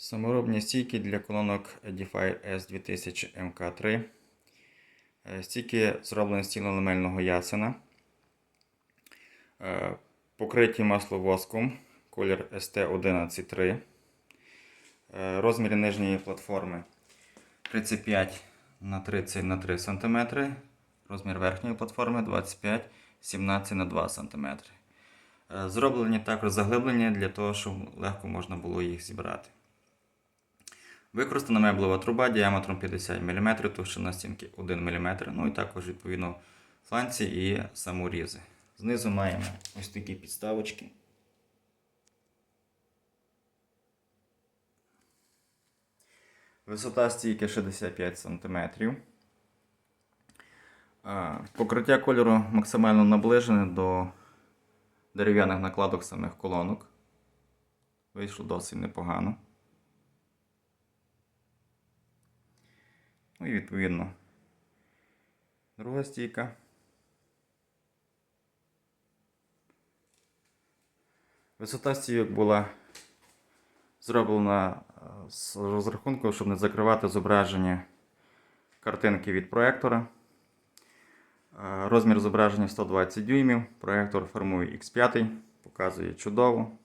Саморобні стійки для колонок Edifier S2000 MK3. Е, Стійки зроблені з цільноламельного ясена. Е, Покриті масловоском, колір ST113. Е, Розміри нижньої платформи 35 на 30 на 3 см. Розмір верхньої платформи 25 17 на 2 см. Е, Зроблені також заглиблення для того, щоб легко можна було їх зібрати. Використана меблева труба діаметром 50 мм, товщина стінки 1 мм, ну і також відповідно фланці і саморізи. Знизу маємо ось такі підставочки. Висота стійки 65 см. Покриття кольору максимально наближене до дерев'яних накладок самих колонок. Вийшло досить непогано. Ну і відповідно друга стійка. Висота стійок була зроблена е, з розрахунку, щоб не закривати зображення картинки від проектора. Е, Розмір зображення 120 дюймів. Проектор формує X5, показує чудово.